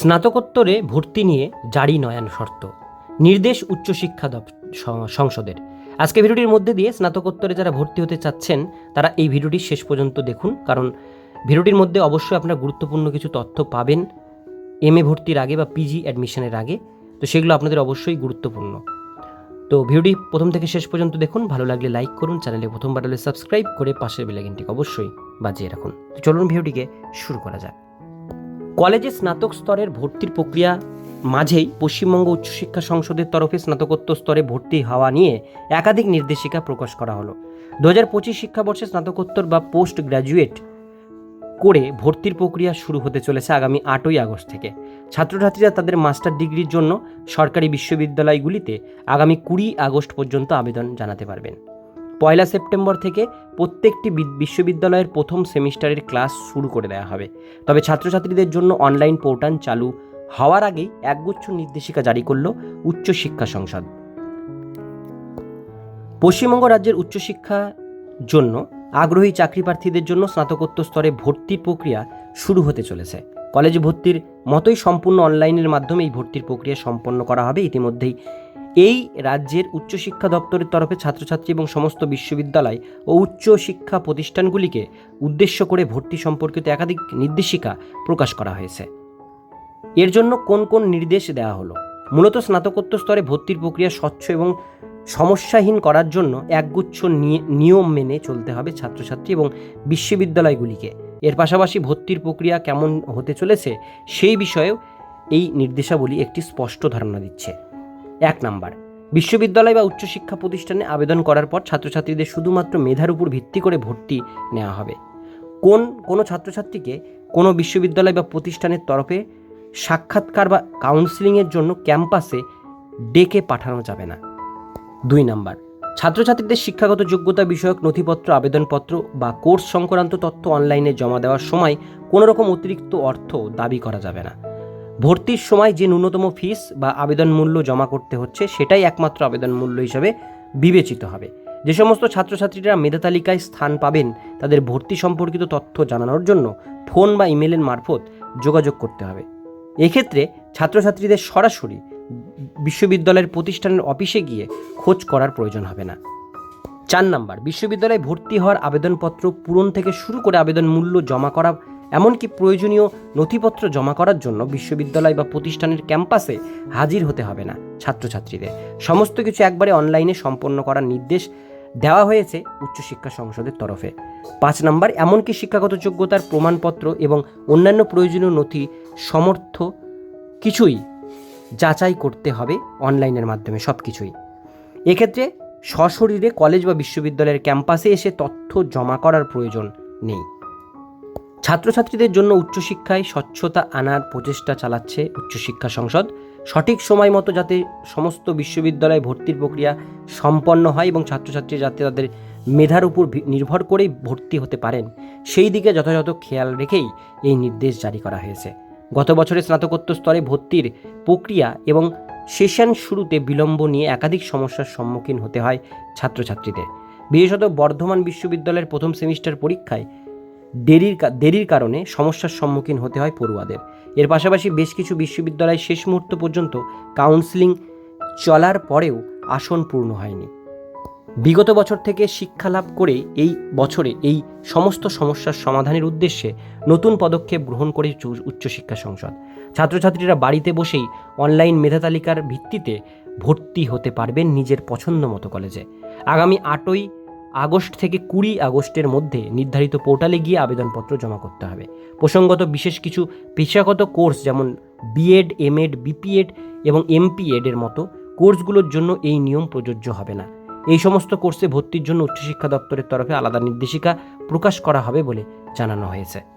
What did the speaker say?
স্নাতকোত্তরে ভর্তি নিয়ে জারি নয়ান শর্ত। নির্দেশ উচ্চশিক্ষা সংসদের। আজকে ভিডিওটির মধ্যে দিয়ে স্নাতকোত্তরে যারা ভর্তি হতে চাচ্ছেন, তারা এই ভিডিওটি শেষ পর্যন্ত দেখুন, কারণ ভিডিওটির মধ্যে অবশ্যই আপনারা গুরুত্বপূর্ণ কিছু তথ্য পাবেন, এম এ ভর্তির আগে বা পিজি অ্যাডমিশনের আগে। তো সেগুলো আপনাদের অবশ্যই গুরুত্বপূর্ণ। তো ভিডিওটি প্রথম থেকে শেষ পর্যন্ত দেখুন, ভালো লাগলে লাইক করুন, চ্যানেলে প্রথমবার হলে সাবস্ক্রাইব করে পাশের বেলাইকনটিকে অবশ্যই বাজিয়ে রাখুন। তো চলুন ভিডিওটিকে শুরু করা যাক। কলেজে স্নাতক স্তরের ভর্তির প্রক্রিয়া মাঝেই পশ্চিমবঙ্গ উচ্চশিক্ষা সংসদের তরফে স্নাতকোত্তর স্তরে ভর্তি হওয়া নিয়ে একাধিক নির্দেশিকা প্রকাশ করা হলো। দু হাজার পঁচিশ শিক্ষাবর্ষে স্নাতকোত্তর বা পোস্ট গ্র্যাজুয়েট করে ভর্তির প্রক্রিয়া শুরু হতে চলেছে আগামী আটই আগস্ট থেকে। ছাত্রছাত্রীরা তাদের মাস্টার ডিগ্রির জন্য সরকারি বিশ্ববিদ্যালয়গুলিতে আগামী কুড়ি আগস্ট পর্যন্ত আবেদন জানাতে পারবেন। পয়লা সেপ্টেম্বর থেকে প্রত্যেকটি বিশ্ববিদ্যালয়ের প্রথম সেমিস্টারের ক্লাস শুরু করে দেওয়া হবে। তবে ছাত্রছাত্রীদের জন্য অনলাইন পোর্টাল চালু হওয়ার আগেই একগুচ্ছ নির্দেশিকা জারি করল উচ্চশিক্ষা সংসদ। পশ্চিমবঙ্গ রাজ্যের উচ্চশিক্ষার জন্য আগ্রহী চাকরি প্রার্থীদের জন্য স্নাতকোত্তর স্তরে ভর্তির প্রক্রিয়া শুরু হতে চলেছে। কলেজে ভর্তির মতোই সম্পূর্ণ অনলাইনের মাধ্যমে এই ভর্তির প্রক্রিয়া সম্পন্ন করা হবে। ইতিমধ্যেই এই রাজ্যের উচ্চশিক্ষা দপ্তরের তরফে ছাত্রছাত্রী এবং সমস্ত বিশ্ববিদ্যালয় ও উচ্চশিক্ষা প্রতিষ্ঠানগুলিকে উদ্দেশ্য করে ভর্তি সম্পর্কিত একাধিক নির্দেশিকা প্রকাশ করা হয়েছে। এর জন্য কোন কোন নির্দেশ দেওয়া হলো? মূলত স্নাতকোত্তর স্তরে ভর্তির প্রক্রিয়া স্বচ্ছ এবং সমস্যাহীন করার জন্য একগুচ্ছ নিয়ম মেনে চলতে হবে ছাত্রছাত্রী এবং বিশ্ববিদ্যালয়গুলিকে। এর পাশাপাশি ভর্তির প্রক্রিয়া কেমন হতে চলেছে সেই বিষয়েও এই নির্দেশাবলী একটি স্পষ্ট ধারণা দিচ্ছে। এক নাম্বার। বিশ্ববিদ্যালয় বা উচ্চশিক্ষা প্রতিষ্ঠানে আবেদন করার পর ছাত্রছাত্রীদের শুধুমাত্র মেধার উপর ভিত্তি করে ভর্তি নেওয়া হবে। কোন, কোনো ছাত্রছাত্রীকে কোনো বিশ্ববিদ্যালয় বা প্রতিষ্ঠানের তরফে সাক্ষাৎকার বা কাউন্সিলিংয়ের জন্য ক্যাম্পাসে ডেকে পাঠানো যাবে না। দুই নাম্বার। ছাত্রছাত্রীদের শিক্ষাগত যোগ্যতা বিষয়ক নথিপত্র, আবেদনপত্র বা কোর্স সংক্রান্ত তথ্য অনলাইনে জমা দেওয়ার সময় কোনো রকম অতিরিক্ত অর্থ দাবি করা যাবে না। ভর্তির সময় যে ন্যূনতম ফিস বা আবেদন মূল্য জমা করতে হচ্ছে, সেটাই একমাত্র আবেদন মূল্য হিসাবে বিবেচিত হবে। যে সমস্ত ছাত্রছাত্রীরা মেধা তালিকায় স্থান পাবেন, তাদের ভর্তি সম্পর্কিত তথ্য জানানোর জন্য ফোন বা ইমেলের মারফত যোগাযোগ করতে হবে। এক্ষেত্রে ছাত্রছাত্রীদের সরাসরি বিশ্ববিদ্যালয়ের প্রতিষ্ঠানের অফিসে গিয়ে খোঁজ করার প্রয়োজন হবে না। চার নাম্বার, বিশ্ববিদ্যালয়ে ভর্তি হওয়ার আবেদনপত্র পূরণ থেকে শুরু করে আবেদন মূল্য জমা করা এমনকি প্রয়োজনীয় নথিপত্র জমা করার জন্য বিশ্ববিদ্যালয় বা প্রতিষ্ঠানের ক্যাম্পাসে হাজির হতে হবে না ছাত্রছাত্রীদের। সমস্ত কিছু একবারে অনলাইনে সম্পন্ন করার নির্দেশ দেওয়া হয়েছে উচ্চশিক্ষা সংসদের তরফে। পাঁচ নম্বর, এমনকি শিক্ষাগত যোগ্যতার প্রমাণপত্র এবং অন্যান্য প্রয়োজনীয় নথি সমর্থ কিছুই যাচাই করতে হবে অনলাইনের মাধ্যমে সব কিছুই এক্ষেত্রে সশরীরে কলেজ বা বিশ্ববিদ্যালয়ের ক্যাম্পাসে এসে তথ্য জমা করার প্রয়োজন নেই। ছাত্রছাত্রীদের জন্য উচ্চশিক্ষায় স্বচ্ছতা আনার প্রচেষ্টা চালাচ্ছে উচ্চশিক্ষা সংসদ। সঠিক সময় মতো যাতে সমস্ত বিশ্ববিদ্যালয়ে ভর্তির প্রক্রিয়া সম্পন্ন হয় এবং ছাত্রছাত্রী যাতে তাদের মেধার উপর নির্ভর করেই ভর্তি হতে পারেন, সেই দিকে যথাযথ খেয়াল রেখেই এই নির্দেশ জারি করা হয়েছে। গত বছরে স্নাতকোত্তর স্তরে ভর্তির প্রক্রিয়া এবং সেশন শুরুতে বিলম্ব নিয়ে একাধিক সমস্যার সম্মুখীন হতে হয় ছাত্রছাত্রীদের। বিশেষত বর্ধমান বিশ্ববিদ্যালয়ের প্রথম সেমিস্টার পরীক্ষায় দেরির দেরির কারণে সমস্যার সম্মুখীন হতে হয় পড়ুয়াদের। এর পাশাপাশি বেশ কিছু বিশ্ববিদ্যালয় শেষ মুহূর্ত পর্যন্ত কাউন্সিলিং চলার পরেও আসন পূর্ণ হয়নি। বিগত বছর থেকে শিক্ষা লাভ করে এই বছরে এই সমস্ত সমস্যার সমাধানের উদ্দেশ্যে নতুন পদক্ষেপ গ্রহণ করে উচ্চশিক্ষা সংসদ। ছাত্রছাত্রীরা বাড়িতে বসেই অনলাইন মেধা তালিকার ভিত্তিতে ভর্তি হতে পারবেন নিজের পছন্দ মতো কলেজে। আগামী আটই আগস্ট থেকে কুড়ি আগস্টের মধ্যে নির্ধারিত পোর্টালে গিয়ে আবেদনপত্র জমা করতে হবে। প্রসঙ্গত বিশেষ কিছু পেশাগত কোর্স যেমন B Ed M Ed B P Ed এবং এমপিএড এর মতো কোর্সগুলোর জন্য এই নিয়ম প্রযোজ্য হবে না। এই সমস্ত কোর্সে ভর্তির জন্য উচ্চশিক্ষা দপ্তরের তরফে আলাদা নির্দেশিকা প্রকাশ করা হবে বলে জানানো হয়েছে।